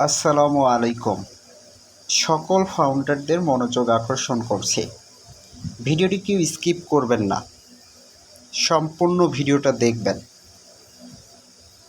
আসসালামু আলাইকুম। সকল ফাউন্ডারদের মনোযোগ আকর্ষণ করছে। ভিডিওটি কেউ স্কিপ করবেন না। সম্পূর্ণ ভিডিওটা দেখবেন।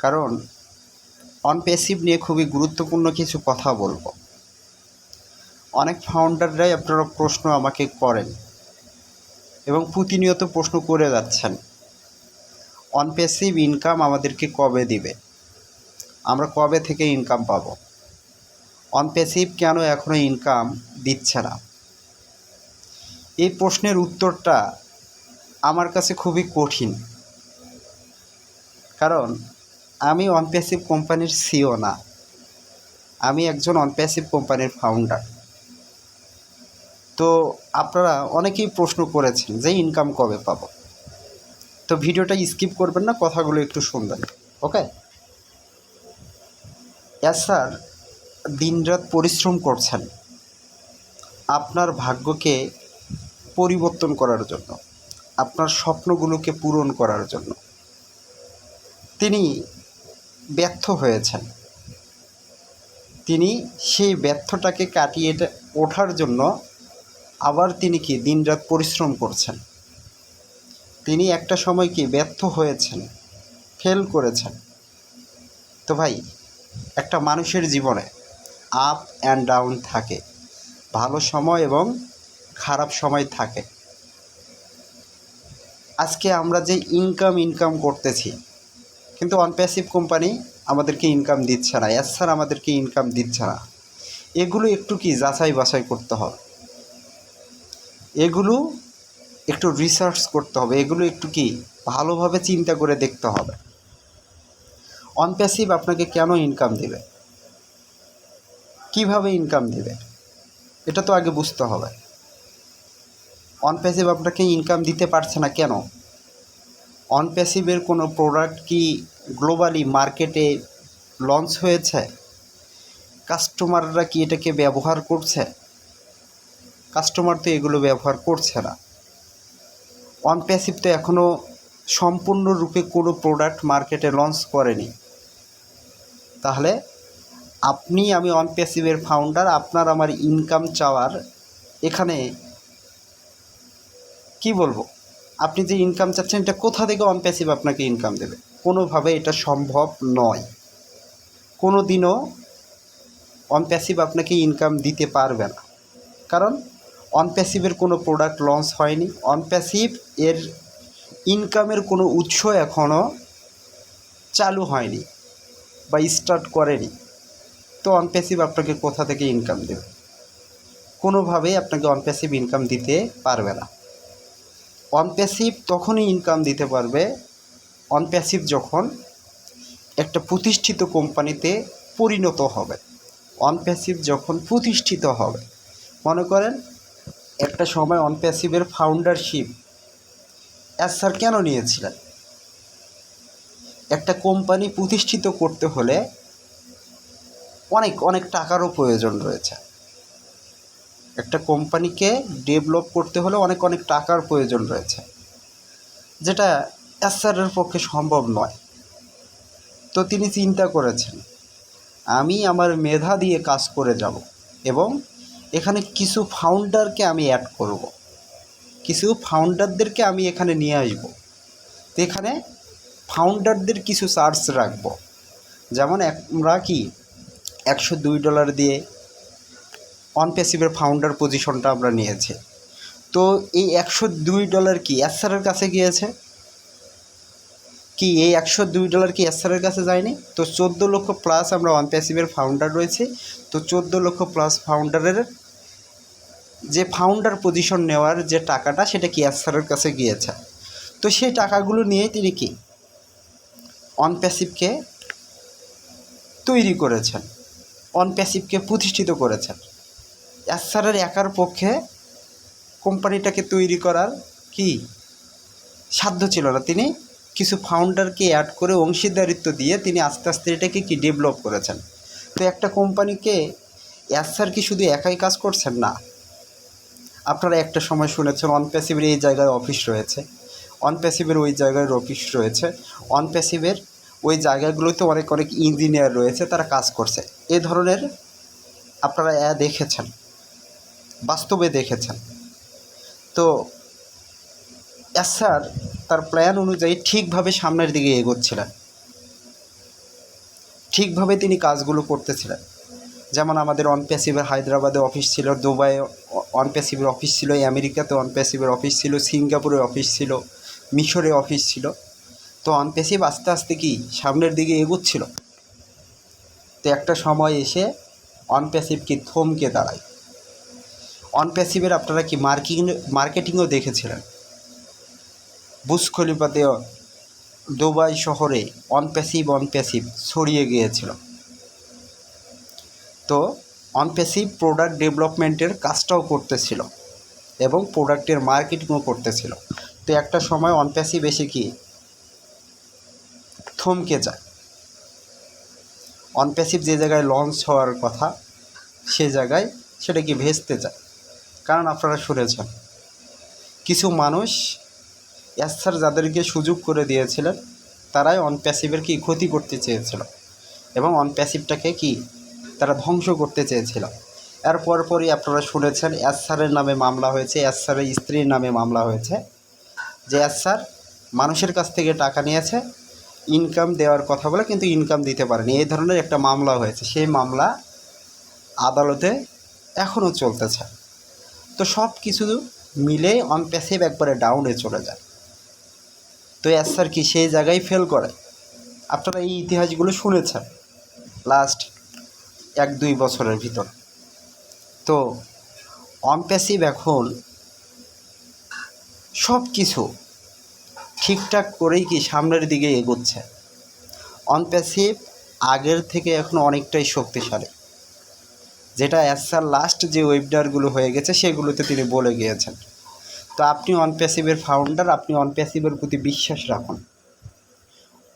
কারণ অন প্যাসিভ নিয়ে খুবই গুরুত্বপূর্ণ কিছু কথা বলব। অনেক ফাউন্ডাররাই আপনারা প্রশ্ন আমাকে করেন এবং প্রতিনিয়ত প্রশ্ন করে যাচ্ছেন অন প্যাসিভ ইনকাম আমাদেরকে কবে দিবে? আমরা কবে থেকে ইনকাম পাবো? অনপ্যাসিভ কেন এখনও ইনকাম দিচ্ছে না? এই প্রশ্নের উত্তরটা আমার কাছে খুবই কঠিন। কারণ আমি অনপ্যাসিভ কোম্পানির সিও না। আমি একজন অনপ্যাসিভ কোম্পানির ফাউন্ডার তো আপনারা অনেকেই প্রশ্ন করেছেন যে ইনকাম কবে পাব? তো ভিডিওটা স্কিপ করবেন না, কথাগুলো একটু শুনবেন ওকে স্যার দিনরাত পরিশ্রম করছেন আপনার ভাগ্যকে পরিবর্তন করার জন্য, আপনার স্বপ্নগুলোকে পূরণ করার জন্য। তিনি ব্যর্থ হয়েছেন। তিনি সেই ব্যর্থটাকে কাটিয়ে ওঠার জন্য আবার তিনি কি দিনরাত পরিশ্রম করছেন? তিনি একটা সময় কি ব্যর্থ হয়েছেন? ফেল করেছেন? তো ভাই, একটা মানুষের জীবনে আপ অ্যান্ড ডাউন থাকে। ভালো সময় এবং খারাপ সময় থাকে। আজকে আমরা যে ইনকাম ইনকাম করতেছি, কিন্তু অনপ্যাসিভ কোম্পানি আমাদেরকে ইনকাম দিচ্ছে না এস আমাদেরকে ইনকাম দিচ্ছে না। এগুলো একটু কি যাচাই বাছাই করতে হবে। এগুলো একটু রিসার্চ করতে হবে, এগুলো একটু কি ভালোভাবে চিন্তা করে দেখতে হবে। অনপ্যাসিভ আপনাকে কেন ইনকাম দেবে? কীভাবে ইনকাম দেবে? এটা তো আগে বুঝতে হবে। অনপ্যাসিভ আপনাকে ইনকাম দিতে পারছে না কেন? অনপ্যাসিভের কোনো প্রোডাক্ট কি গ্লোবালি মার্কেটে লঞ্চ হয়েছে? কাস্টমাররা কি এটাকে ব্যবহার করছে? কাস্টমার তো এগুলো ব্যবহার করছে না। অনপ্যাসিভ তো এখনও সম্পূর্ণরূপে কোনো প্রোডাক্ট মার্কেটে লঞ্চ করেনি। তাহলে আপনি, আমি অনপ্যাসিভের ফাউন্ডার আপনার আমার ইনকাম চাওয়ার এখানে কি বলব? আপনি যে ইনকাম চাচ্ছেন, এটা কোথা থেকে অনপ্যাসিভ আপনাকে ইনকাম দেবে? কোনোভাবে এটা সম্ভব নয়। কোনো দিনও অনপ্যাসিভ আপনাকে ইনকাম দিতে পারবে না। কারণ অনপ্যাসিভের কোনো প্রোডাক্ট লঞ্চ হয়নি। অনপ্যাসিভ এর ইনকামের কোনো উৎস এখনও চালু হয়নি বা স্টার্ট করেনি। তো অনপ্যাসিভ আপনাকে কোথা থেকে ইনকাম দেবে? কোনোভাবেই আপনাকে অনপ্যাসিভ ইনকাম দিতে পারবে না। অনপ্যাসিভ তখনই ইনকাম দিতে পারবে অনপ্যাসিভ যখন একটা প্রতিষ্ঠিত কোম্পানিতে পরিণত হবে। অনপ্যাসিভ যখন প্রতিষ্ঠিত হবে, মনে করেন একটা সময় অনপ্যাসিভের ফাউন্ডারশিপ অ্যাজ স্যার কেন নিয়েছিলেন? একটা কোম্পানি প্রতিষ্ঠিত করতে হলে অনেক অনেক টাকারও প্রয়োজন রয়েছে। একটা কোম্পানিকে ডেভেলপ করতে হলে অনেক অনেক টাকার প্রয়োজন রয়েছে। যেটা এসআরের পক্ষে সম্ভব নয়। তো তিনি চিন্তা করেছেন, আমি আমার মেধা দিয়ে কাজ করে যাব এবং এখানে কিছু ফাউন্ডারকে আমি অ্যাড করব। কিছু ফাউন্ডারদেরকে আমি এখানে নিয়ে আসব। তো এখানে ফাউন্ডারদের কিছু চার্জ রাখব। যেমন আমরা কি একশো দুই ডলার দিয়ে অনপ্যাসিভের ফাউন্ডার পজিশনটা আমরা নিয়েছি। তো এই একশো দুই ডলার কি এসআরের কাছে গিয়েছে? কি এই একশো দুই ডলার কি এসআরের কাছে যায়নি? তো চোদ্দ লক্ষ প্লাস আমরা অনপ্যাসিভের ফাউন্ডার রয়েছে। তো চোদ্দ লক্ষ প্লাস ফাউন্ডারের যে ফাউন্ডার পজিশন নেওয়ার যে টাকাটা সেটা কি এসআরের কাছে গিয়েছে? তো সেই টাকাগুলো নিয়ে তিনি কি? অনপ্যাসিভকে তৈরি করেছেন। অনপ্যাসিভকে প্রতিষ্ঠিত করেছেন। এসআরের একার পক্ষে কোম্পানিটাকে তৈরি করার কি সাধ্য ছিল না। তিনি কিছু ফাউন্ডারকে অ্যাড করে অংশীদারিত্ব দিয়ে তিনি আস্তে আস্তে এটাকে কি ডেভেলপ করেছেন। তো একটা কোম্পানিকে এসআর কি শুধু একাই কাজ করছেন? না। আপনারা একটা সময় শুনেছেন অনপ্যাসিভের এই জায়গায় অফিস রয়েছে। অনপ্যাসিভের ওই জায়গায় অফিস রয়েছে। অনপ্যাসিভের ওই জায়গাগুলোতে অনেক অনেক ইঞ্জিনিয়ার রয়েছে, তারা কাজ করছে। এ ধরনের আপনারা অ্যা দেখেছেন, বাস্তবে দেখেছেন। তো স্যার তার প্ল্যান অনুযায়ী ঠিকভাবে সামনের দিকে এগোচ্ছিলেন। ঠিকভাবে তিনি কাজগুলো করতেছিলেন। যেমন আমাদের অনপ্যাসিভের হায়দ্রাবাদে অফিস ছিল দুবাইয়ে অনপ্যাসিভের অফিস ছিল, আমেরিকাতে অনপ্যাসিভের অফিস ছিল সিঙ্গাপুরে অফিস ছিল, মিশরে অফিস ছিল। তো অনপ্যাসিভ আস্তে আস্তে কি সামনের দিকে এগোচ্ছিল। তো একটা সময় এসে অনপ্যাসিভ কি থমকে দাঁড়ায়। অনপ্যাসিভের আপনারা কি মার্কিং মার্কেটিংও দেখেছিলেন? বুস খলিফাতেও দুবাই শহরে অনপ্যাসিভ অনপ্যাসিভ ছড়িয়ে গিয়েছিল। তো অনপ্যাসিভ প্রোডাক্ট ডেভেলপমেন্টের কাজটাও করতেছিল এবং প্রোডাক্টের মার্কেটিংও করতেছিল। তো একটা সময় অনপ্যাসিভ এসে কি থমকে যায়। অনপ্যাসিভ যে জায়গায় লঞ্চ হওয়ার কথা, সে জায়গায় সেটা কি ভেস্তে যায়। কারণ আপনারা শুনেছেন। কিছু মানুষ স্যার যাদেরকে সুযোগ করে দিয়েছিলেন, তারাই অনপ্যাসিভের কি ক্ষতি করতে চেয়েছিল এবং অনপ্যাসিভটাকে কি তারা ধ্বংস করতে চেয়েছিল। এর পরপরই আপনারা শুনেছেন স্যারের নামে মামলা হয়েছে স্যারের স্ত্রীর নামে মামলা হয়েছে, যে স্যার মানুষের কাছ থেকে টাকা নিয়েছে ইনকাম দেওয়ার কথা বলে কিন্তু ইনকাম দিতে পারেনি। এই ধরনের একটা মামলা হয়েছে। সেই মামলা আদালতে এখনও চলতেছে। তো সব কিছু মিলে অনপ্যাসিভ একবারে ডাউনে চলে যায়। তো এস স্যার কি সেই জায়গায় ফেল করে? আপনারা এই ইতিহাসগুলো শুনেছেন লাস্ট এক দুই বছরের ভিতর। তো অনপ্যাসিভ এখন সব কিছু ঠিকঠাক করেই কি সামনের দিকে এগোচ্ছে? অনপ্যাসিভ আগের থেকে এখন অনেকটাই শক্তিশালী। যেটা অ্যাসার লাস্ট যে ওয়েবনারগুলো হয়ে গেছে, সেগুলোতে তিনি বলে গিয়েছেন। তো আপনি অনপ্যাসিভের ফাউন্ডার আপনি অনপ্যাসিভের প্রতি বিশ্বাস রাখুন।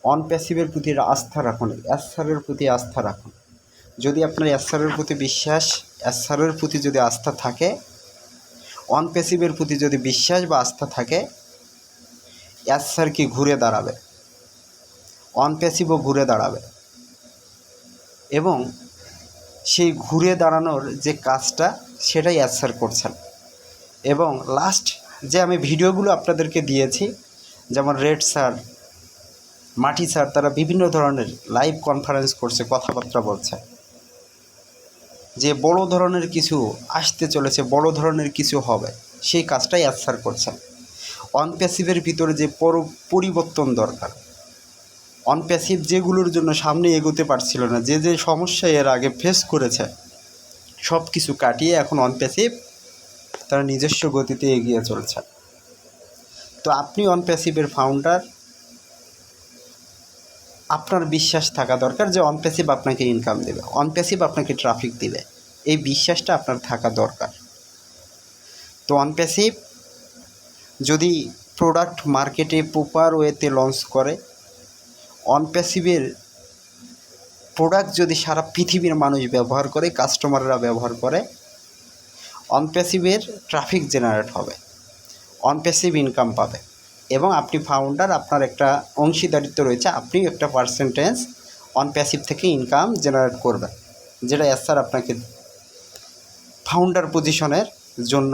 অনপ্যাসিভের প্রতি আস্থা রাখুন অ্যাসারের প্রতি আস্থা রাখুন। যদি আপনার অ্যাসারের প্রতি বিশ্বাস অ্যাসারের প্রতি যদি আস্থা থাকে অনপ্যাসিভের প্রতি যদি বিশ্বাস বা আস্থা থাকে অ্যাসার কি ঘুরে দাঁড়াবে। অনপ্যাসিভও ঘুরে দাঁড়াবে। এবং সেই ঘুরে দাঁড়ানোর যে কাজটা, সেটাই অ্যাসার করছেন। এবং লাস্ট যে আমি ভিডিওগুলো আপনাদেরকে দিয়েছি, যেমন রেড স্যার মাটি স্যার তারা বিভিন্ন ধরনের লাইভ কনফারেন্স করছে, কথাবার্তা বলছে। যে বড় ধরনের কিছু আসতে চলেছে, বড় ধরনের কিছু হবে, সেই কাজটাই অ্যাসার করছেন। অনপ্যাসিভের ভিতরে যে পর, পরিবর্তন দরকার। অনপ্যাসিভ যেগুলোর জন্য সামনে এগোতে পারছিল না, যে যে সমস্যা এর আগে ফেস করেছে সব কিছু কাটিয়ে এখন অনপ্যাসিভ তারা নিজস্ব গতিতে এগিয়ে চলছে। তো আপনি অনপ্যাসিভের ফাউন্ডার আপনার বিশ্বাস থাকা দরকার যে অনপ্যাসিভ আপনাকে ইনকাম দেবে অনপ্যাসিভ আপনাকে ট্রাফিক দিবে। এই বিশ্বাসটা আপনার থাকা দরকার। তো অনপ্যাসিভ যদি প্রোডাক্ট মার্কেটে প্রপার ওয়েতে লঞ্চ করে অনপ্যাসিভের প্রোডাক্ট যদি সারা পৃথিবীর মানুষ ব্যবহার করে কাস্টমাররা ব্যবহার করে অনপ্যাসিভের ট্রাফিক জেনারেট হবে অনপ্যাসিভ ইনকাম পাবে এবং আপনি ফাউন্ডার আপনার একটা অংশীদারিত্ব রয়েছে আপনি একটা পার্সেন্টেজ অনপ্যাসিভ থেকে ইনকাম জেনারেট করবেন, যেটা স্যার আপনাকে ফাউন্ডার পজিশনের জন্য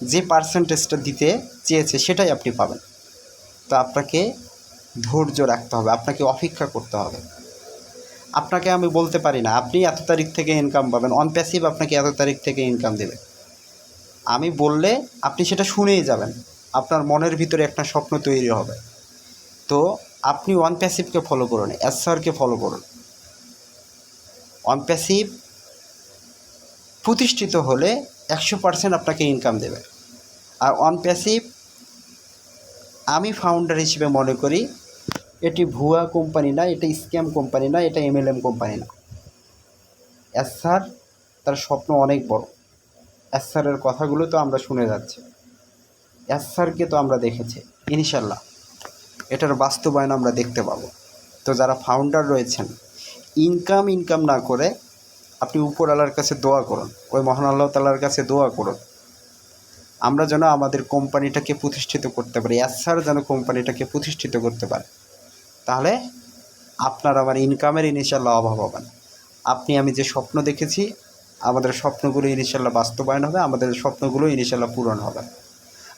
যে পার্সেন্টেজটা দিতে চেয়েছে সেটাই আপনি পাবেন। তো আপনাকে ধৈর্য রাখতে হবে, আপনাকে অপেক্ষা করতে হবে। আপনাকে আমি বলতে পারি না, আপনি এত তারিখ থেকে ইনকাম পাবেন অনপ্যাসিভ আপনাকে এত তারিখ থেকে ইনকাম দেবে। আমি বললে আপনি সেটা শুনেই যাবেন, আপনার মনের ভিতরে একটা স্বপ্ন তৈরি হবে। তো আপনি অনপ্যাসিভকে ফলো করুন এসআরকে ফলো করুন। অনপ্যাসিভ প্রতিষ্ঠিত হলে একশো পার্সেন্ট আপনাকে ইনকাম দেবে। আর অন প্যাসিভ আমি ফাউন্ডার হিসেবে মনে করি, এটি ভুয়া কোম্পানি না, এটা স্ক্যাম কোম্পানি না, এটা এমএলএম কোম্পানি না। এসআর তার স্বপ্ন অনেক বড়। এসআরের কথাগুলো তো আমরা শুনে যাচ্ছি। এসআরকে তো আমরা দেখেছি? ইনশাল্লাহ এটার বাস্তবায়ন আমরা দেখতে পাবো। তো যারা ফাউন্ডার রয়েছেন ইনকাম ইনকাম না করে আপনি উপরওয়ালার কাছে দোয়া করুন। ওই মহান আল্লাহ তালার কাছে দোয়া করুন। আমরা যেন আমাদের কোম্পানিটাকে প্রতিষ্ঠিত করতে পারি, এসআর যেন কোম্পানিটাকে প্রতিষ্ঠিত করতে পারে। তাহলে আপনার আমার ইনকামের ইনশাল্লাহ অভাব হবে না। আপনি, আমি যে স্বপ্ন দেখেছি, আমাদের স্বপ্নগুলো ইনশাল্লাহ বাস্তবায়ন হবে, আমাদের স্বপ্নগুলো ইনশাল্লাহ পূরণ হবে।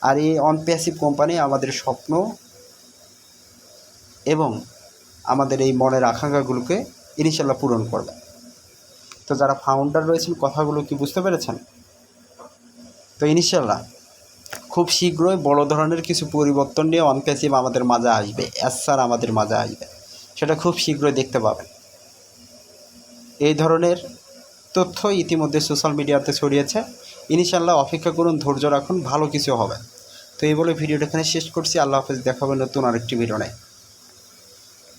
আর এই অনপ্যাসিভ কোম্পানি আমাদের স্বপ্ন এবং আমাদের এই মনের আকাঙ্ক্ষাগুলোকে ইনশাল্লাহ পূরণ করবে। তো যারা ফাউন্ডার রয়েছেন, কথাগুলো কি বুঝতে পেরেছেন? তো ইনশাল্লাহ খুব শীঘ্রই বড় ধরনের কিছু পরিবর্তন নিয়ে অনপ্যাসিভ আমাদের মাঝে আসবে। এসআর আমাদের মাঝে আসবে। সেটা খুব শীঘ্রই দেখতে পাবেন। এই ধরনের তথ্য ইতিমধ্যে সোশ্যাল মিডিয়াতে ছড়িয়েছে। ইনশাল্লাহ অপেক্ষা করুন, ধৈর্য রাখুন, ভালো কিছু হবে। তো এই বলে ভিডিওটা এখানে শেষ করছি। আল্লাহ হাফেজ, দেখাবে নতুন আরেকটি ভিডিও নেয়।